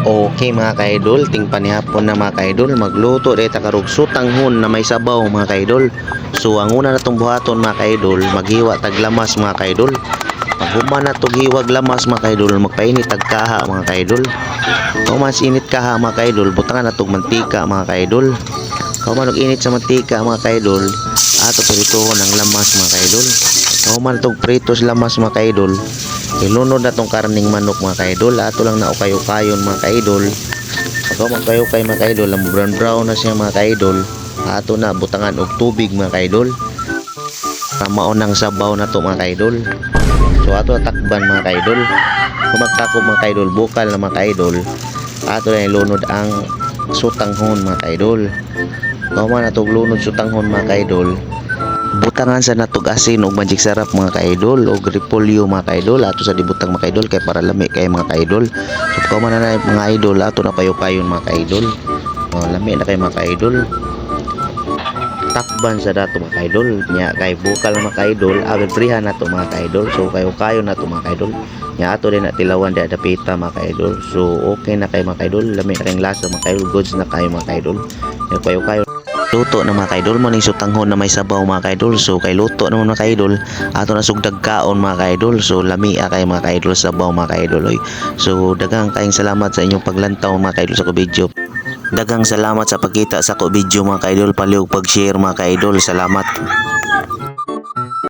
Okay mga kaidol, ting panihapon na mga kaidol, magluto dito karog sutanghon na may sabaw mga kaidol. So ang una natong buhaton mga kaidol, maghiwa tag lamas mga kaidol. Pag human na tog hiwag lamas mga kaidol, magpainit tag kaha mga kaidol. Kung mas init kaha mga kaidol, butangan na mantika mga kaidol. Kung man og init sa mantika mga kaidol, ato pirituhon ang lamas mga kaidol. Kung man tog prito sa lamas mga kaidol, ilunod na tong karning manok mga kaidol. Ato lang na ukayo-kayon mga kaidol. Pag magkayo kay mga kaidol, ang brown brown na siya mga kaidol. Ato na butangan og tubig mga kaidol. Maon ng sabaw na to mga kaidol. So ato takban mga kaidol. Kung magtakop mga kaidol, bukal na mga kaidol. Ato na ilunod ang sutanghon mga kaidol. Kung man natog lunod sutanghon mga kaidol, butangan sa natog asin og magic sarap mga kaidol og repolyo mga kaidol ato sa dibutang mga kaidol kay para lami kay mga kaidol so kung man na mga idol ato na kayo kayon mga kaidol oh, lami na kay mga kaidol takban sa dato mga kaidol nya kay bukal mga kaidol abebrihan na to mga kaidol so kayo kayo na to mga kaidol nya ato din na tilawan di adapita mga kaidol so okay na kay mga kaidol lami na kayong lasa mga kaidol goods na kayo mga kaidol nya kayo kayo luto na mga kaidol maning sutanghon na may sabaw mga kaidol. So kay luto naman mga kaidol ato na sugdag kaon mga kaidol. So lami kay mga kaidol sabaw mga kaidol oy. so dagang kaayong salamat sa inyong paglantaw mga kaidol sa ko video. Dagang salamat sa pagkita sa ko video mga kaidol. Paliw pag share mga kaidol. Salamat